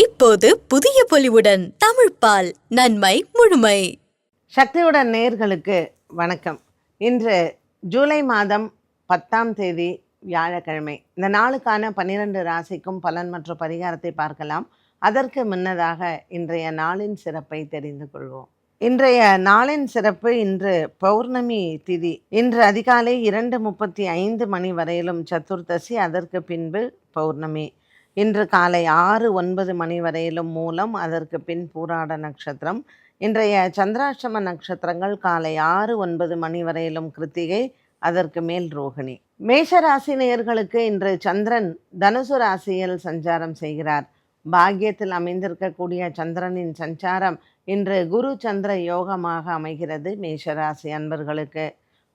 இப்போது புதிய பொலிவுடன் தமிழ் பால் நன்மை முழுமை. சக்தியுடன் நேர்களுக்கு வணக்கம். இன்று ஜூலை மாதம் பத்தாம் தேதி வியாழக்கிழமை. இந்த நாளுக்கான பன்னிரண்டு ராசிக்கும் பலன் மற்றும் பரிகாரத்தை பார்க்கலாம். அதற்கு முன்னதாக இன்றைய நாளின் சிறப்பை தெரிந்து கொள்வோம். இன்றைய நாளின் சிறப்பு இன்று பௌர்ணமி திதி. இன்று அதிகாலை இரண்டு முப்பத்தி ஐந்து மணி வரையிலும் சதுர்தசி அதற்கு பின்பு பௌர்ணமி. இன்று காலை ஆறு ஒன்பது மணி வரையிலும் மூலம் அதற்கு பின் பூராட நட்சத்திரம். இன்றைய சந்திராஷ்டம நட்சத்திரங்கள் காலை ஆறு ஒன்பது மணி வரையிலும் கிருத்திகை அதற்கு மேல் ரோகிணி. மேஷ ராசி நேயர்களுக்கு இன்று சந்திரன் தனுசு ராசியில் சஞ்சாரம் செய்கிறார். பாக்கியத்தில் அமைந்திருக்கக்கூடிய சந்திரனின் சஞ்சாரம் இன்று குரு சந்திர யோகமாக அமைகிறது மேஷராசி அன்பர்களுக்கு.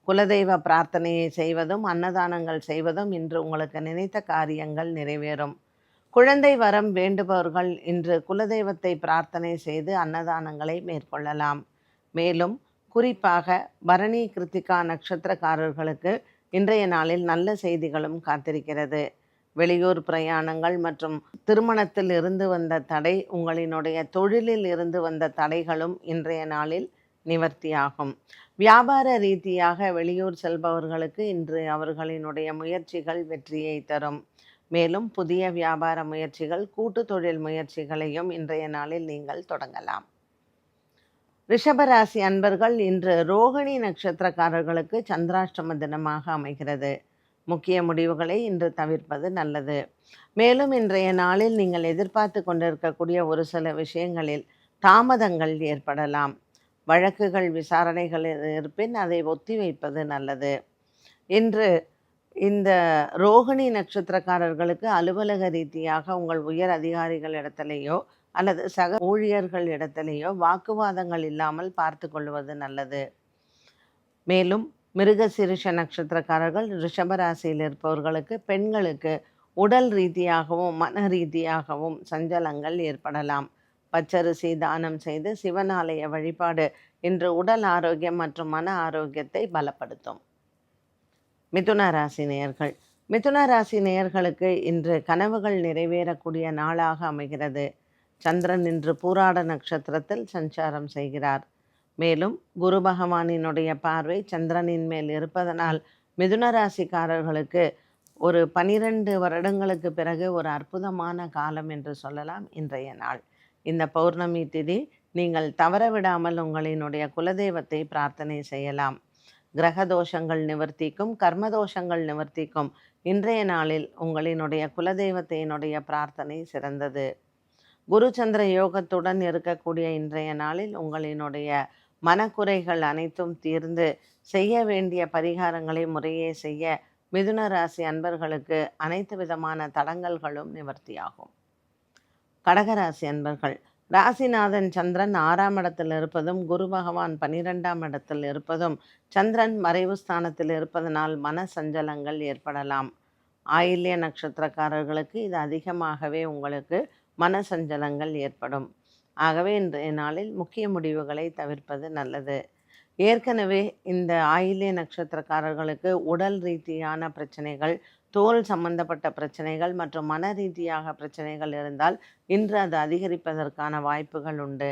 குலதெய்வ பிரார்த்தனையை செய்வதும் அன்னதானங்கள் செய்வதும் இன்று உங்களுக்கு நினைத்த காரியங்கள் நிறைவேறும். குழந்தை வரம் வேண்டுபவர்கள் இன்று குலதெய்வத்தை பிரார்த்தனை செய்து அன்னதானங்களை மேற்கொள்ளலாம். மேலும் குறிப்பாக பரணி கிருத்திகா நட்சத்திரக்காரர்களுக்கு இன்றைய நாளில் நல்ல செய்திகளும் காத்திருக்கிறது. வெளியூர் பிரயாணங்கள் மற்றும் திருமணத்தில் இருந்து வந்த தடை உங்களினுடைய தொழிலில் இருந்து வந்த தடைகளும் இன்றைய நாளில் நிவர்த்தியாகும். வியாபார ரீதியாக வெளியூர் செல்பவர்களுக்கு இன்று அவர்களினுடைய முயற்சிகள் வெற்றியை தரும். மேலும் புதிய வியாபார முயற்சிகள் கூட்டு தொழில் முயற்சிகளையும் இன்றைய நாளில் நீங்கள் தொடங்கலாம். ரிஷபராசி அன்பர்கள் இன்று ரோகிணி நட்சத்திரக்காரர்களுக்கு சந்திராஷ்டம தினமாக அமைகிறது. முக்கிய முடிவுகளை இன்று தவிர்ப்பது நல்லது. மேலும் இன்றைய நாளில் நீங்கள் எதிர்பார்த்து கொண்டிருக்கக்கூடிய ஒரு சில விஷயங்களில் தாமதங்கள் ஏற்படலாம். வழக்குகள் விசாரணைகள் இருப்பின் அதை ஒத்திவைப்பது நல்லது. இன்று இந்த ரோகிணி நட்சத்திரக்காரர்களுக்கு அலுவலக ரீதியாக உங்கள் உயர் அதிகாரிகள் இடத்துலையோ அல்லது சக ஊழியர்கள் இடத்துலையோ வாக்குவாதங்கள் இல்லாமல் பார்த்து கொள்வது நல்லது. மேலும் மிருக சிறுஷ நட்சத்திரக்காரர்கள் ரிஷபராசியில் இருப்பவர்களுக்கு பெண்களுக்கு உடல் ரீதியாகவும் மன ரீதியாகவும் சஞ்சலங்கள் ஏற்படலாம். பச்சரிசி தானம் செய்து சிவனாலய வழிபாடு இன்று உடல் ஆரோக்கியம் மற்றும் மன ஆரோக்கியத்தை பலப்படுத்தும். மிதுன ராசி நேயர்கள். மிதுன ராசி நேயர்களுக்கு இன்று கனவுகள் நிறைவேறக்கூடிய நாளாக அமைகிறது. சந்திரன் இன்று பூராட நட்சத்திரத்தில் சஞ்சாரம் செய்கிறார். மேலும் குரு பகவானினுடைய பார்வை சந்திரனின் மேல் இருப்பதனால் மிதுன ராசிக்காரர்களுக்கு ஒரு பனிரெண்டு வருடங்களுக்கு பிறகு ஒரு அற்புதமான காலம் என்று சொல்லலாம் இன்றைய நாள். இந்த பௌர்ணமி திதி நீங்கள் தவற விடாமல் உங்களினுடைய குலதெய்வத்தை பிரார்த்தனை செய்யலாம். கிரக தோஷங்கள் நிவர்த்திக்கும் கர்மதோஷங்கள் நிவர்த்திக்கும். இன்றைய நாளில் உங்களினுடைய குலதெய்வத்தினுடைய பிரார்த்தனை சிறந்தது. குரு சந்திர யோகத்துடன் இருக்கக்கூடிய இன்றைய நாளில் உங்களினுடைய மனக்குறைகள் அனைத்தும் தீர்ந்து செய்ய வேண்டிய பரிகாரங்களை முறையே செய்ய மிதுன ராசி அன்பர்களுக்கு அனைத்து விதமான தடங்கல்களும் நிவர்த்தியாகும். கடகராசி அன்பர்கள் ராசிநாதன் சந்திரன் ஆறாம் இடத்தில் இருப்பதும் குரு பகவான் பனிரெண்டாம் இடத்தில் இருப்பதும் சந்திரன் மறைவு ஸ்தானத்தில் இருப்பதனால் மன சஞ்சலங்கள் ஏற்படலாம். ஆயில்ய நட்சத்திரக்காரர்களுக்கு இது அதிகமாகவே உங்களுக்கு மன சஞ்சலங்கள் ஏற்படும். ஆகவே இன்றைய நாளில் முக்கிய முடிவுகளை தவிர்ப்பது நல்லது. ஏற்கனவே இந்த ஆயில்ய நட்சத்திரக்காரர்களுக்கு உடல் ரீதியான பிரச்சனைகள் தோல் சம்பந்தப்பட்ட பிரச்சனைகள் மற்றும் மன ரீதியாக பிரச்சனைகள் இருந்தால் இன்று அது அதிகரிப்பதற்கான வாய்ப்புகள் உண்டு.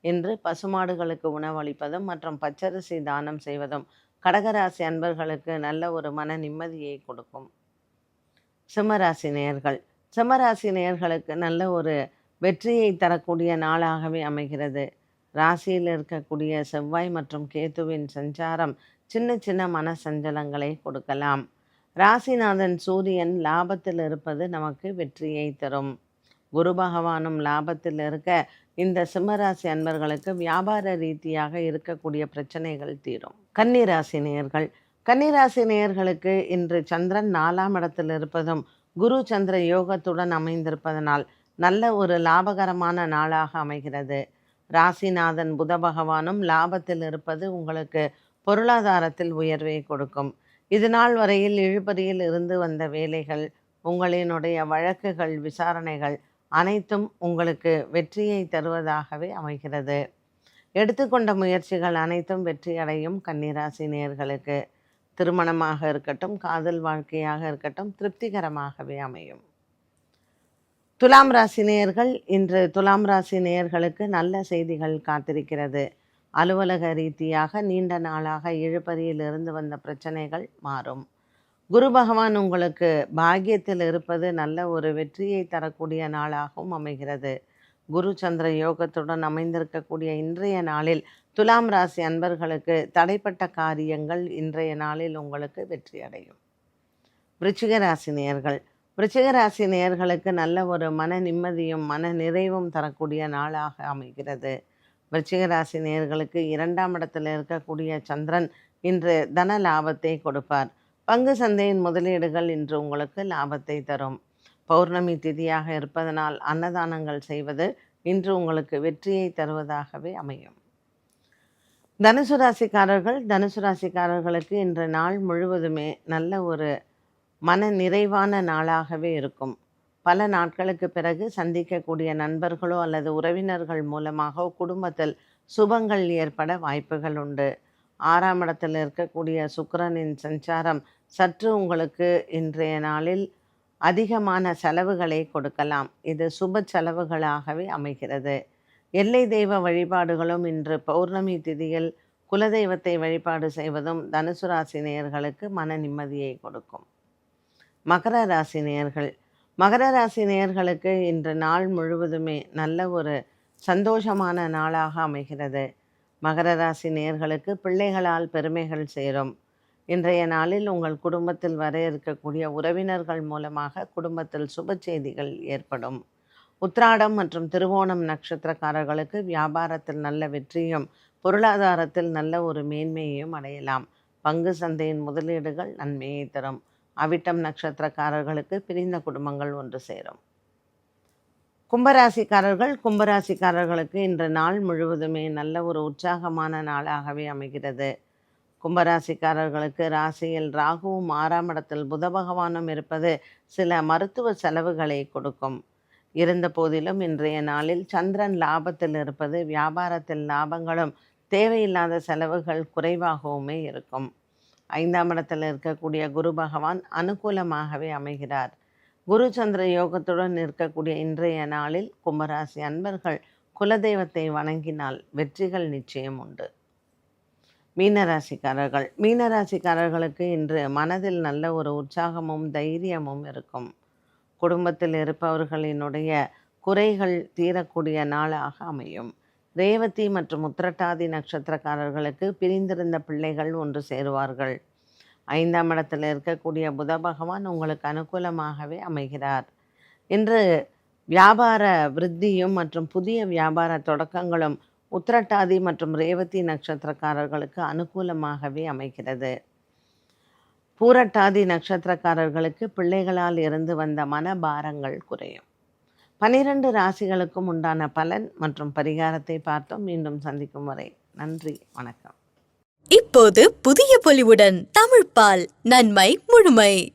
இன்று பசுமாடுகளுக்கு உணவளிப்பதும் மற்றும் பச்சரிசி தானம் செய்வதும் கடகராசி அன்பர்களுக்கு நல்ல ஒரு மன நிம்மதியை கொடுக்கும். சிம்மராசி நேயர்கள். சிம்மராசி நேயர்களுக்கு நல்ல ஒரு வெற்றியை தரக்கூடிய நாளாகவே அமைகிறது. ராசியில் இருக்கக்கூடிய செவ்வாய் மற்றும் கேத்துவின் சஞ்சாரம் சின்ன சின்ன மன சஞ்சலங்களை கொடுக்கலாம். ராசிநாதன் சூரியன் லாபத்தில் இருப்பது நமக்கு வெற்றியை தரும். குரு பகவானும் லாபத்தில் இருக்க இந்த சிம்மராசி அன்பர்களுக்கு வியாபார ரீதியாக இருக்கக்கூடிய பிரச்சனைகள் தீரும். கன்னிராசி நேயர்கள் கன்னிராசி நேயர்களுக்கு இன்று சந்திரன் நாலாம் இடத்தில் இருப்பதும் குரு சந்திர யோகத்துடன் அமைந்திருப்பதனால் நல்ல ஒரு லாபகரமான நாளாக அமைகிறது. ராசிநாதன் புத பகவானும் லாபத்தில் இருப்பது உங்களுக்கு பொருளாதாரத்தில் உயர்வை கொடுக்கும். இது நாள் வரையில் இழுபறியில் இருந்து வந்த வேலைகள் உங்களினுடைய வழக்குகள் விசாரணைகள் அனைத்தும் உங்களுக்கு வெற்றியை தருவதாகவே அமைகிறது. எடுத்துக்கொண்ட முயற்சிகள் அனைத்தும் வெற்றியடையும் கன்னிராசி நேயர்களுக்கு திருமணமாக இருக்கட்டும் காதல் வாழ்க்கையாக இருக்கட்டும் திருப்திகரமாகவே அமையும். துலாம் ராசி நேயர்கள் இன்று துலாம் ராசி நேயர்களுக்கு நல்ல செய்திகள் காத்திருக்கிறது. அலுவலக ரீதியாக நீண்ட நாளாக இழுபறியில் இருந்து வந்த பிரச்சனைகள் மாறும். குரு பகவான் உங்களுக்கு பாக்கியத்தில் இருப்பது நல்ல ஒரு வெற்றியை தரக்கூடிய நாளாகவும் அமைகிறது. குரு சந்திர யோகத்துடன் அமைந்திருக்கக்கூடிய இன்றைய நாளில் துலாம் ராசி அன்பர்களுக்கு தடைப்பட்ட காரியங்கள் இன்றைய நாளில் உங்களுக்கு வெற்றி அடையும். விருச்சிக ராசி நேயர்கள் விருச்சிக ராசி நேயர்களுக்கு நல்ல ஒரு மன நிம்மதியும் மன நிறைவும் தரக்கூடிய நாளாக அமைகிறது. விருச்சிகராசி நேர்களுக்கு இரண்டாம் இடத்தில் இருக்கக்கூடிய சந்திரன் இன்று தன லாபத்தை கொடுப்பார். பங்கு சந்தையின் முதலீடுகள் இன்று உங்களுக்கு லாபத்தை தரும். பௌர்ணமி திதியாக இருப்பதனால் அன்னதானங்கள் செய்வது இன்று உங்களுக்கு வெற்றியை தருவதாகவே அமையும். தனுசு ராசிக்காரர்கள் தனுசு ராசிக்காரர்களுக்கு இன்று நாள் முழுவதுமே நல்ல ஒரு மன நிறைவான நாளாகவே இருக்கும். பல நாட்களுக்கு பிறகு சந்திக்கக்கூடிய நண்பர்களோ அல்லது உறவினர்கள் மூலமாக குடும்பத்தில் சுபங்கள் ஏற்பட வாய்ப்புகள் உண்டு. ஆறாம் இடத்தில் இருக்கக்கூடிய சுக்கரனின் சஞ்சாரம் சற்று உங்களுக்கு இன்றைய நாளில் அதிகமான செலவுகளை கொடுக்கலாம். இது சுப செலவுகளாகவே அமைகிறது. எல்லை தெய்வ வழிபாடுகளும் இன்று பௌர்ணமி திதியில் குலதெய்வத்தை வழிபாடு செய்வதும் தனுசு ராசி நேயர்களுக்கு மன நிம்மதியை கொடுக்கும். மகர ராசி நேயர்கள் மகர ராசி நேயர்களுக்கு இன்று நாள் முழுவதுமே நல்ல ஒரு சந்தோஷமான நாளாக அமைகிறது. மகர ராசி நேயர்களுக்கு பிள்ளைகளால் பெருமைகள் சேரும். இன்றைய நாளில் உங்கள் குடும்பத்தில் வர இருக்கக்கூடிய உறவினர்கள் மூலமாக குடும்பத்தில் சுப செய்திகள் ஏற்படும். உத்ராடம் மற்றும் திருவோணம் நட்சத்திரக்காரர்களுக்கு வியாபாரத்தில் நல்ல வெற்றியும் பொருளாதாரத்தில் நல்ல ஒரு மேன்மையையும் அடையலாம். பங்கு சந்தையின் முதலீடுகள் நன்மையை தரும். அவிட்டம் நட்சத்திரக்காரர்களுக்கு பிரிந்த குடும்பங்கள் ஒன்று சேரும். கும்பராசிக்காரர்கள் கும்பராசிக்காரர்களுக்கு இன்று நாள் முழுவதுமே நல்ல ஒரு உற்சாகமான நாளாகவே அமைகிறது. கும்பராசிக்காரர்களுக்கு ராசியில் ராகுவும் ஆறாம் இடத்தில் புத பகவானும் இருப்பது சில மருத்துவ செலவுகளை கொடுக்கும். இருந்த போதிலும் இன்றைய நாளில் சந்திரன் லாபத்தில் இருப்பது வியாபாரத்தில் லாபங்களும் தேவையில்லாத செலவுகள் குறைவாகவுமே இருக்கும். ஐந்தாம் இடத்தில் இருக்கக்கூடிய குரு பகவான் அனுகூலமாகவே அமைகிறார். குரு சந்திர யோகத்துடன் இருக்கக்கூடிய இன்றைய நாளில் கும்பராசி அன்பர்கள் குலதெய்வத்தை வணங்கினால் வெற்றிகள் நிச்சயம் உண்டு. மீனராசிக்காரர்கள். மீனராசிக்காரர்களுக்கு இன்று மனதில் நல்ல ஒரு உற்சாகமும் தைரியமும் இருக்கும். குடும்பத்தில் இருப்பவர்களினுடைய குறைகள் தீரக்கூடிய நாளாக அமையும். ரேவதி மற்றும் உத்திரட்டாதி நட்சத்திரக்காரர்களுக்கு பிரிந்திருந்த பிள்ளைகள் ஒன்று சேருவார்கள். ஐந்தாம் இடத்தில் இருக்கக்கூடிய புத பகவான் உங்களுக்கு அனுகூலமாகவே அமைகிறார். இன்று வியாபார விருத்தியும் மற்றும் புதிய வியாபார தொடக்கங்களும் உத்திரட்டாதி மற்றும் ரேவதி நட்சத்திரக்காரர்களுக்கு அனுகூலமாகவே அமைகிறது. பூரட்டாதி நட்சத்திரக்காரர்களுக்கு பிள்ளைகளால் இருந்து வந்த மனபாரங்கள் குறையும். பனிரெண்டு ராசிகளுக்கும் உண்டான பலன் மற்றும் பரிகாரத்தை பார்த்தோம். மீண்டும் சந்திக்கும் வரை நன்றி வணக்கம். இப்போது புதிய பொலிவுடன் தமிழ்ப்பால் நன்மை முழுமை.